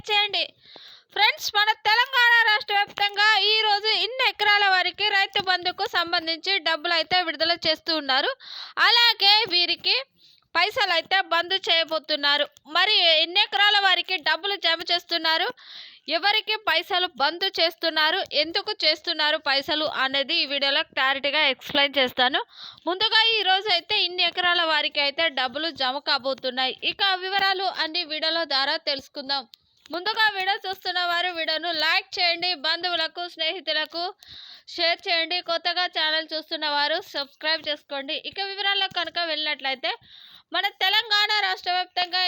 Subscribe చేయండి. Friends మన తెలంగాణ రాష్ట్ర వ్యాప్తంగా ఈరోజు ఇన్ని ఎకరాల వారికి రైతు బంధుకు సంబంధించి డబ్బులు అయితే విడుదల చేస్తూ ఉన్నారు. అలాగే వీరికి పైసలు అయితే బంద్ చేయబోతున్నారు. మరి ఎన్ని ఎకరాల వారికి డబ్బులు జమ చేస్తున్నారు? ఎవరికి పైసలు బంద్ చేస్తున్నారు? ఎందుకు చేస్తున్నారు పైసలు అనేది ఈ వీడియోలో క్లారిటీగా ఎక్స్ప్లెయిన్ చేస్తాను. ముందుగా ఈరోజు అయితే ఇన్ని ఎకరాల వారికి అయితే డబ్బులు జమ కాబోతున్నాయి. ఇక వివరాలు అన్ని వీడియోల ద్వారా తెలుసుకుందాం. ముందుగా వీడియో చూస్తున్న వారు వీడియోను లైక్ చేయండి బంధువులకు స్నేహితులకు షేర్ చేయండి. కొత్తగా ఛానల్ చూస్తున్న వారు సబ్స్క్రైబ్ చేసుకోండి. ఇక వివరాల్లో కనుక వెళ్ళినట్లయితే మన తెలంగాణ రాష్ట్ర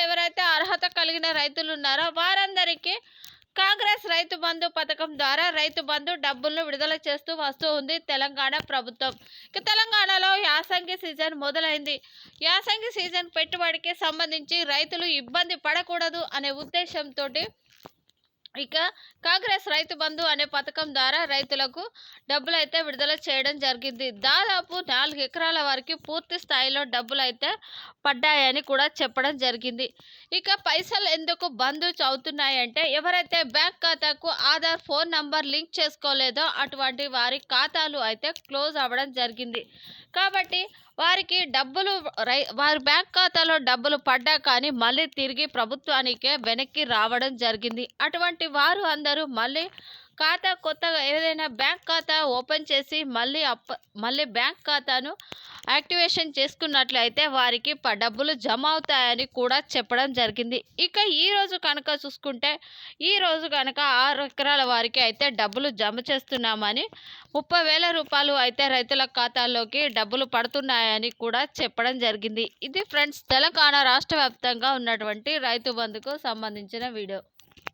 ఎవరైతే అర్హత కలిగిన రైతులు ఉన్నారో వారందరికీ కాంగ్రెస్ రైతు బంధు పథకం ద్వారా రైతు బంధు డబ్బులను విడుదల చేస్తూ వస్తూ ఉంది తెలంగాణ ప్రభుత్వం. ఇక తెలంగాణలో యాసంగి సీజన్ మొదలైంది. యాసంగి సీజన్ పెట్టుబడికి సంబంధించి రైతులు ఇబ్బంది పడకూడదు అనే ఉద్దేశంతో ఇక కాంగ్రెస్ రైతు బంధు అనే పథకం ద్వారా రైతులకు డబ్బులు అయితే విడుదల చేయడం జరిగింది. దాదాపు నాలుగు ఎకరాల వరకు పూర్తి స్థాయిలో డబ్బులు అయితే పడ్డాయని కూడా చెప్పడం జరిగింది. ఇక పైసలు ఎందుకు బంద్ చదువుతున్నాయంటే ఎవరైతే బ్యాంక్ ఖాతాకు ఆధార్ ఫోన్ నంబర్ లింక్ చేసుకోలేదో అటువంటి వారి ఖాతాలు అయితే క్లోజ్ అవ్వడం జరిగింది. కాబట్టి వారికి డబ్బులు రై వారి బ్యాంక్ ఖాతాలో డబ్బులు పడ్డా కానీ మళ్ళీ తిరిగి ప్రభుత్వానికే వెనక్కి రావడం జరిగింది. అటువంటి వారు అందరూ మళ్ళీ ఖాతా కొత్తగా ఏదైనా బ్యాంక్ ఖాతా ఓపెన్ చేసి మళ్ళీ అప్ప మళ్ళీ బ్యాంక్ ఖాతాను యాక్టివేషన్ చేసుకున్నట్లయితే వారికి ప- డబ్బులు జమ అవుతాయని కూడా చెప్పడం జరిగింది. ఇక ఈ రోజు కనుక చూసుకుంటే ఈ రోజు కనుక ఆరు ఎకరాల వారికి అయితే డబ్బులు జమ చేస్తున్నామని ముప్పై వేల రూపాయలు అయితే రైతుల ఖాతాల్లోకి డబ్బులు పడుతున్నాయని కూడా చెప్పడం జరిగింది. ఇది ఫ్రెండ్స్ తెలంగాణ రాష్ట్ర వ్యాప్తంగా ఉన్నటువంటి రైతు బంధుకు సంబంధించిన వీడియో.